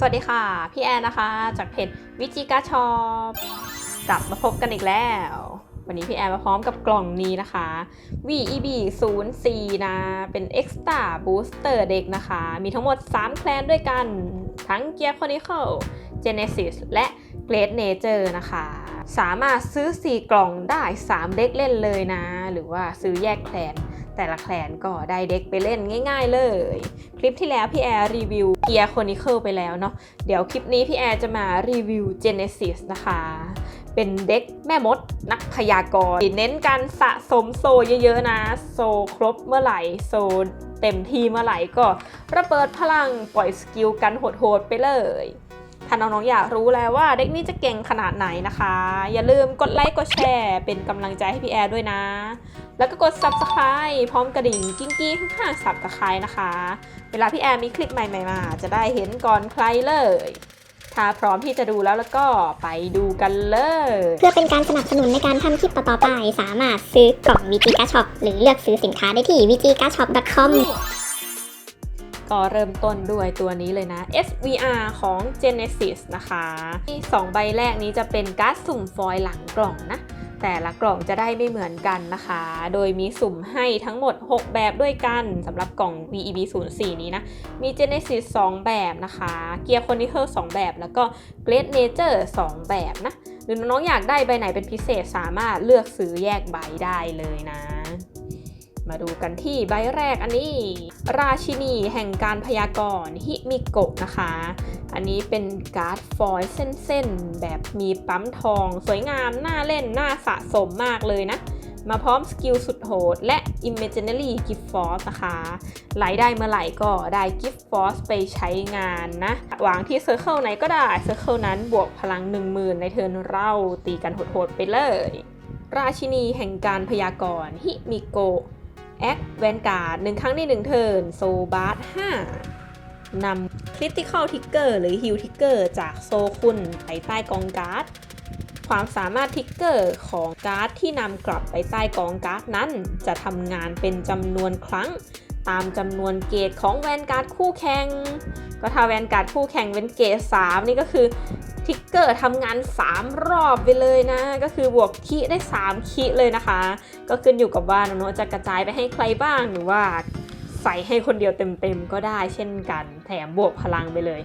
สวัสดีค่ะ พี่แอนนะคะ จากเพจวิจิกาชอปกลับมาพบกันอีกแล้ว วันนี้พี่แอนมาพร้อมกับกล่องนี้นะคะ VEB 0 4นะ เป็น Extra Booster Deck นะคะ มีทั้งหมด 3 แคลนด้วยกัน ทั้ง Gear Chronicle Genesis และ Great Nature นะคะ สามารถซื้อ 4 กล่องได้ 3 เด็กเล่นเลยนะ หรือว่าซื้อแยกแคลน แต่ละแคลนก็ได้เด็กไปเล่นง่าย ๆ เลย คลิปที่แล้วพี่แอร์รีวิว Gear Chronicle ไปแล้วเนาะเดี๋ยวคลิปนี้พี่แอร์จะมารีวิว Genesis นะคะ เป็นเด็กแม่มดนักพยากรณ์เน้นการสะสมโซเยอะๆนะ โซครบเมื่อไหร่โซเต็มที่เมื่อไหร่ก็ระเบิดพลังปล่อยสกิลกันโหดๆไปเลย ถ้าน้องๆอยากรู้แล้วว่าเด็กนี้จะเก่งขนาดไหนนะคะ อย่าลืมกดไลค์กดแชร์เป็นกำลังใจให้พี่แอร์ด้วยนะ แล้วก็กด subscribe พร้อมกระดิ่งกิ้งกี้ข้างๆ subscribe นะคะ เวลาพี่แอร์มีคลิปใหม่ๆมาจะได้เห็นก่อนใครเลย ถ้าพร้อมที่จะดูแล้วแล้วก็ไปดูกันเลย เพื่อเป็นการสนับสนุนในการทำคลิปต่อๆไป สามารถซื้อกล่อง VG g a Shop หรือเลือกซื้อสินค้าได้ที่ vgashop.com ก็เริ่มต้นด้วยตัวนี้เลยนะ SVR ของ Genesis นะคะที่2ใบแรกนี้จะเป็นการ์ดสุ่มฟอยล์หลังกล่องนะ แต่ละกล่องจะได้ไม่เหมือนกันนะคะ โดยมีสุ่มให้ทั้งหมด 6 แบบด้วยกันสำหรับกล่อง VEB 0 4นี้นะ มี Genesis 2 แบบนะคะ Gear Chronicle 2แบบ แล้วก็ Great Nature 2 แบบนะ หรือน้องๆอยากได้ใบไหนเป็นพิเศษสามารถเลือกซื้อแยกใบได้เลยนะ มาดูกันที่ใบแรกอันนี้ ราชินีแห่งการพยากรณ์ฮิมิโกะนะคะ อันนี้เป็นการ์ดฟอยเส้นๆ แบบมีปั๊มทอง สวยงาม น่าเล่น น่าสะสมมากเลยนะ มาพร้อมสกิลสุดโหด และ Imaginary Gift Force นะคะไหลได้เมื่อไหร่ก็ได้ Gift Force ไปใช้งานนะวางที่เซอร์เคิลไหนก็ได้เซอร์เคิลนั้นบวกพลัง 10,000 ในเทิร์นเราตีกันโหดๆไปเลย ราชินีแห่งการพยากรณ์ฮิมิโกะ แอคแวนการ์ดหนึ่งครั้งในหนึ่งเทิร์นโซบาร์ห้านำคริติคอลทิกเกอร์หรือฮิลทิกเกอร์จากโซคุณไปใต้กองการ์ด ความสามารถทิกเกอร์ของการ์ดที่นำกลับไปใต้กองการ์ดนั้น จะทำงานเป็นจำนวนครั้ง ตามจำนวนเกรดของแวนการ์ดคู่แข่ง ก็ถ้าแวนการ์ดคู่แข่งเป็นเกรด3นี่ก็คือ ทิกเกอร์ทำงาน 3 รอบไปเลยนะ ก็คือบวกคีได้ 3คีเลยนะคะ ก็ขึ้นอยู่กับว่าน้องจะกระจายไปให้ใครบ้างหรือว่าใส่ให้คนเดียวเต็มๆก็ได้เช่นกัน แถมบวกพลังไปเลย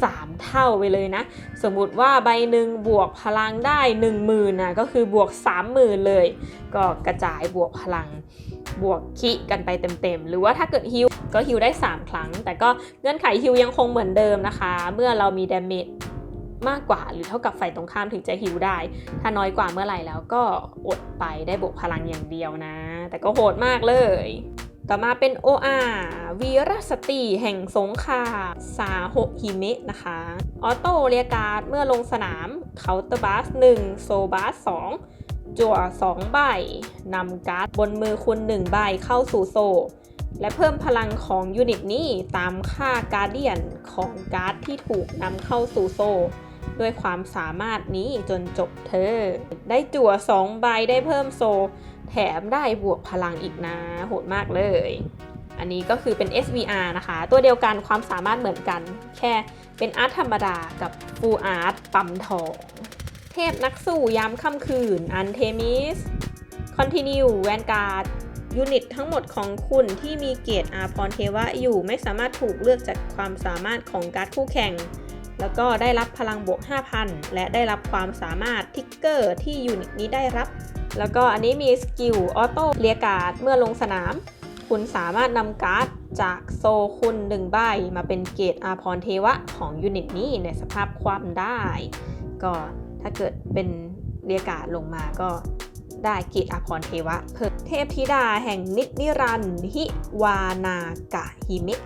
3 เท่าไปเลยนะ สมมุติว่าใบหนึ่งบวกพลังได้ 1 0,000นะก็คือบวก 30,000 เลย ก็กระจายบวกพลังบวกคิกันไปเต็มๆ หรือว่าถ้าเกิดฮิวก็ฮิวได้ 3 ครั้ง แต่ก็เงื่อนไขฮิวยังคงเหมือนเดิมนะคะ เมื่อเรามีดาเมจ มากกว่าหรือเท่ากับฝ่ายตรงข้ามถึงจะฮิวได้ ถ้าน้อยกว่าเมื่อไหร่แล้วก็อดไปได้บวกพลังอย่างเดียวนะ แต่ก็โหดมากเลย ต่อมาเป็น OR วีรสตรีแห่งสงครามซาโฮฮิเมะนะคะ ออโต้เรียกการ์ดเมื่อลงสนามเคาน์เตอร์บัส1โซบัส2จั่ว 2 ใบนำการ์ดบนมือคุณ1ใบเข้าสู่โซและเพิ่มพลังของยูนิตนี้ตามค่าการเดียนของการ์ดที่ถูกนำเข้าสู่โซ ด้วยความสามารถนี้จนจบเธอ ได้จั่ว2ใบได้เพิ่มโซ แถมได้บวกพลังอีกนะ โหดมากเลย อันนี้ก็คือเป็น SVR นะคะ ตัวเดียวกันความสามารถเหมือนกัน แค่เป็นอาร์ตธรรมดากับฟูลอาร์ตปั๊มทอง เทพนักสู้ยามค่ำคืน อันเทมิส คอนติเนียแวนการ์ดยูนิตทั้งหมดของคุณที่มีเกียรติอาพรเทวะอยู่ไม่สามารถถูกเลือกจากความสามารถของการ์ดคู่แข่ง แล้วก็ได้รับพลังบวก 5,000 และได้รับความสามารถทิกเกอร์ที่ยูนิตนี้ได้รับ แล้วก็อันนี้มีสกิลออโต้เลียการ์ดเมื่อลงสนาม คุณสามารถนำการ์ดจากโซคุณ1ใบมาเป็นเกรดอาพรเทวะของยูนิตนี้ในสภาพความได้ ก็ถ้าเกิดเป็นเรียการ์ดลงมาก็ได้เกรดอาพรเทวะเพิ่เทพธิดาแห่งนิจนิรันดร์ฮิวานากะฮิเมะ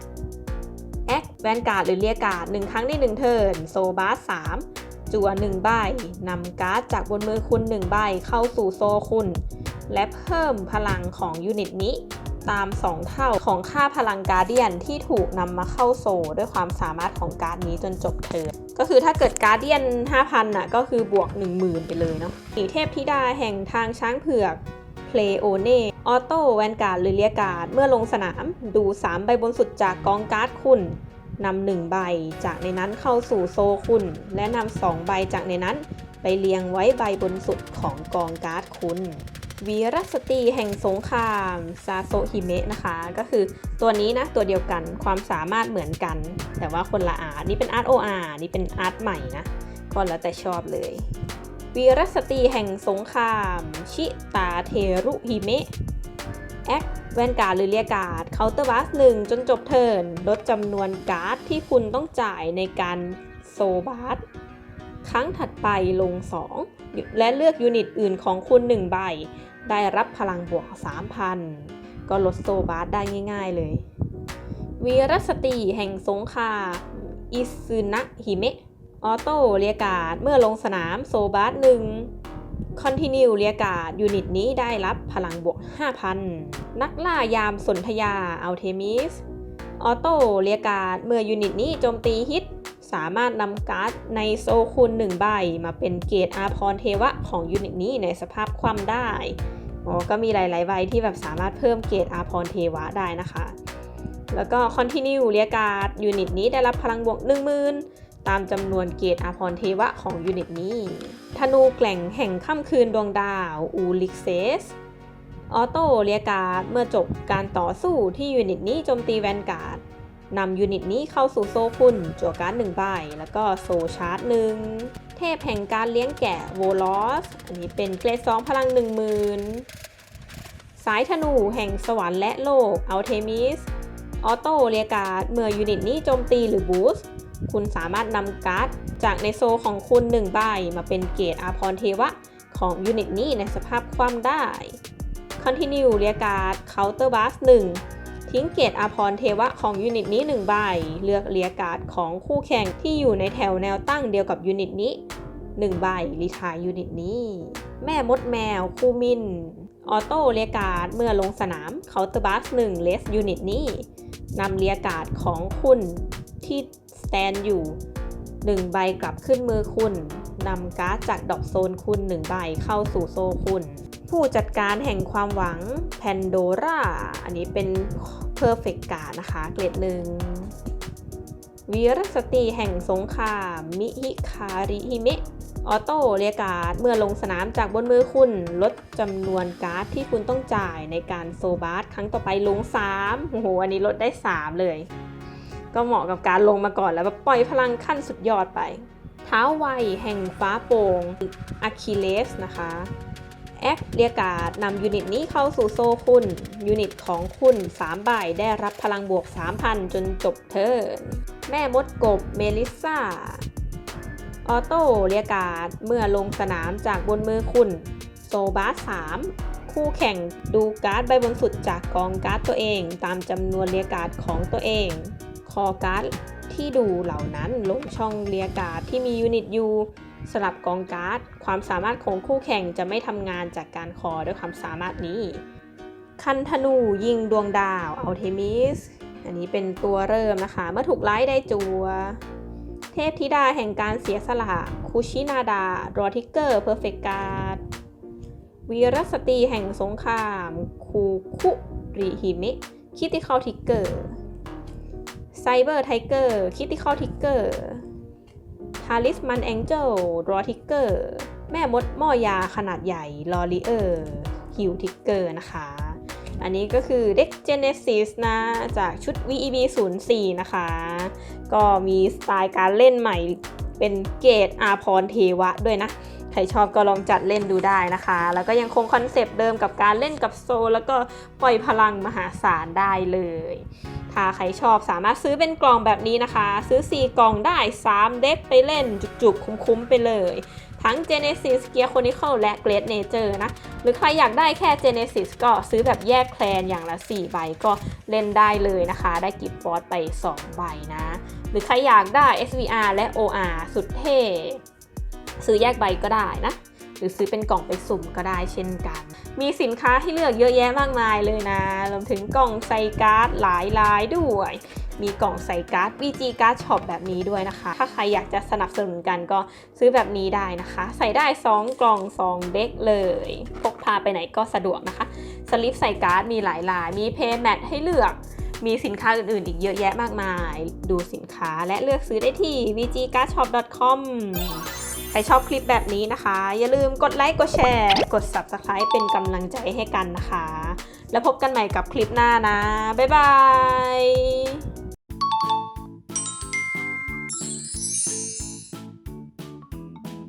แอคแวนการ์ดหรือเรียการ์ดหนึ่งครั้งในหนึ่งเทิร์นโซบาสสามจั่วหนึ่งใบนำการ์ดจากบนมือคุณหนึ่งใบเข้าสู่โซคุณ และเพิ่มพลังของยูนิตนี้ตาม 2 เท่าของค่าพลังการเดียนที่ถูกนำมาเข้าโซ ด้วยความสามารถของการ์ดนี้จนจบเทิร์นก็คือถ้าเกิดการเดียน 5,000 น่ะ ก็คือบวก 10,000 ไปเลยเนาะสีเทพธิดาแห่งทางช้างเผือก เพลโอเน่ออโต้แวนการ์ดหรือเลียการ์ดเมื่อลงสนาม ดู 3 ใบบนสุดจากกองการ์ดคุณนำหนึ่งใบจากในนั้นเข้าสู่โซคุณ และนำสองใบจากในนั้น ไปเรียงไว้ใบบนสุดของกองการ์ดคุณวีรสตรีแห่งสงครามซาโซฮิเมะนะคะ ก็คือตัวนี้นะ ตัวเดียวกันความสามารถเหมือนกัน แต่ว่าคนละอาร์ตนี่เป็นอาร์ตโออาร์นี่เป็นอาร์ตใหม่นะก็แล้วแต่ชอบเลย วีรสตรีแห่งสงคราม ชิตาเทรุฮิเมะแอคแวนการ์ดหรือเรียกการ์ดเคาน์เตอร์บัสหนึ่งจนจบเทิร์นลดจำนวนการ์ดที่คุณต้องจ่ายในการโซบัสครั้งถัดไปลง 2 และเลือกยูนิตอื่นของคุณ 1 ใบ ได้รับพลังบวก 3,000 ก็ลดโซบาสได้ง่าย ๆเลย วีรสตรีแห่งสงครามอิซึนะฮิเมะ ออโต้เรียการ์ดเมื่อลงสนามโซบาสหนึ่งคอนติเนียเรียการ์ดยูนิตนี้ได้รับพลังบวก 5,000 นักล่ายามสนธยาอัลเทมิสออโต้เรียการ์ดเมื่อยูนิตนี้โจมตีฮิต สามารถนำการ์ดในโซคูณ1ใบ มาเป็นเกรดอาพรเทวะของยูนิตนี้ในสภาพคว่ำได้อ๋อก็มีหลายๆใบที่แบบสามารถเพิ่มเกรดอาพรเทวะได้นะคะ แล้วก็ Continue เรียการ์ดยูนิตนี้ได้รับพลังบวก 10,000 ตามจำนวนเกรดอาพรเทวะของยูนิตนี้ ธนูแกล่งแห่งค่ำคืนดวงดาวอูลิกเซส ออโต้เรียการ์ดเมื่อจบการต่อสู้ที่ยูนิตนี้โจมตีแวนการ์ดนำยูนิตนี้เข้าสู่โซคุณจั่วการ์ดหนึ่งใบ แล้วก็โซชาร์จหนึ่ง เทพแห่งการเลี้ยงแกะโวลอส อันนี้เป็นเกรดสองพลังหนึ่งหมื่นสายธนูแห่งสวรรค์และโลกอัลเทมิส ออโต้เรียการ์ดเมื่อยูนิตนี้โจมตีหรือบูสต คุณสามารถนำการ์ดจากในโซของคุณหนึ่งใบ มาเป็นเกรดอาพรเทวะของยูนิตนี้ในสภาพคว่ำได้ Continue เรียกการ์ด Counter Blast 1 ทิ้งเกตอาพรเทวะของยูนิตนี้ 1 ใบ เลือกเรียกการ์ดของคู่แข่งที่อยู่ในแถวแนวตั้งเดียวกับยูนิตนี้ 1 ใบรีทายยูนิตนี้ แม่มดแมว คูมิน ออโต้เรียกการ์ดเมื่อลงสนามเคาน์เตอร์บัส1เลสยูนิตนี้นำเรียกการ์ดของคุณที่ แตนอยู่ 1 ใบกลับขึ้นมือคุณนำการ์ดจากดอกโซนคุณ 1 ใบเข้าสู่โซคุณ ผู้จัดการแห่งความหวังแพนโดราอันนี้เป็น Perfect การ์ดนะคะ เกรดหนึ่งวีรสตรีแห่งสงคราม มิฮิคาริฮิเมะออโต้เรียกการ์ดเมื่อลงสนามจากบนมือคุณ ลดจำนวนการ์ดที่คุณต้องจ่ายในการโซบาสครั้งต่อไปลง 3 โอ้โห อันนี้ลดได้ 3 เลย ก็เหมาะกับการลงมาก่อนแล้วแบบปล่อยพลังขั้นสุดยอดไป เท้าไวแห่งฟ้าโป่งอะคิเลสนะคะแอคเรียการ์ดนำยูนิตนี้เข้าสู่โซคุณ ยูนิตของคุณ 3 ใบได้รับพลังบวก 3,000 จนจบเทิร์นแม่มดกบเมลิซ่า ออโต้เรียการ์ดเมื่อลงสนามจากบนมือคุณ โซบาส3คู่แข่งดูการ์ดใบบนสุดจากกองการ์ดตัวเอง ตามจำนวนเรียกการ์ดของตัวเอง คอการ์ดที่ดูเหล่านั้นลงช่องเรียการ์ดที่มียูนิตอยู่สลับกองการ์ด ความสามารถของคู่แข่งจะไม่ทำงานจากการคอด้วยความสามารถนี้ คันธนูยิงดวงดาวอัลเทมิส อันนี้เป็นตัวเริ่มนะคะ เมื่อถูกไล่ได้จัว เทพธิดาแห่งการเสียสละ คุชินาดา รอทิกเกอร์ เพอร์เฟกการ์ด วีรสตรีแห่งสงคราม คูคุริฮิเมะคิติคอลทิกเกอร์ ไซเบอร์ไทเกอร์คิติคอลทิกเกอร์ทาริสมันแองเจิลรอทิกเกอร์แม่มดหม้อยาขนาดใหญ่ลอริเออร์ฮิวทิกเกอร์นะคะ อันนี้ก็คือเด็ก Genesis นะ จากชุด VEB 04นะคะ ก็มีสไตล์การเล่นใหม่เป็นเกรดอาพรเทวะด้วยนะ ใครชอบก็ลองจัดเล่นดูได้นะคะ แล้วก็ยังคงคอนเซปต์เดิมกับการเล่นกับโซลแล้วก็ปล่อยพลังมหาศาลได้เลย ถ้าใครชอบสามารถซื้อเป็นกล่องแบบนี้นะคะ ซื้อ 4 กล่องได้ 3 เด็กไปเล่นจุกๆ คุ้มๆ ไปเลย ทั้ง Genesis Gear Chronicle และ Great Nature นะ หรือใครอยากได้แค่ Genesis ก็ซื้อแบบแยกแคลนอย่างละ 4 ใบก็เล่นได้เลยนะคะ ได้กิฟต์ฟอสไป 2 ใบนะ หรือใครอยากได้ SVR และ OR สุดเท่ ซื้อแยกใบก็ได้นะ หรือซื้อเป็นกล่องไปสุ่มก็ได้เช่นกัน มีสินค้าให้เลือกเยอะแยะมากมายเลยนะ รวมถึงกล่องใส่การ์ดหลายลายด้วย มีกล่องใส่การ์ด VG Card Shop แบบนี้ด้วยนะคะ ถ้าใครอยากจะสนับสนุนกันก็ซื้อแบบนี้ได้นะคะ ใส่ได้ 2 กล่อง 2 เด็กเลย พกพาไปไหนก็สะดวกนะคะ สลิปใส่การ์ดมีหลายลาย มีเพย์แมทให้เลือกมีสินค้าอื่นๆ อีกเยอะแยะมากมาย ดูสินค้าและเลือกซื้อได้ที่ vgcardshop.com ใครชอบคลิปแบบนี้นะคะ อย่าลืมกดไลค์กดแชร์ กด subscribe เป็นกำลังใจให้กันนะคะ แล้วพบกันใหม่กับคลิปหน้านะ บ๊ายบาย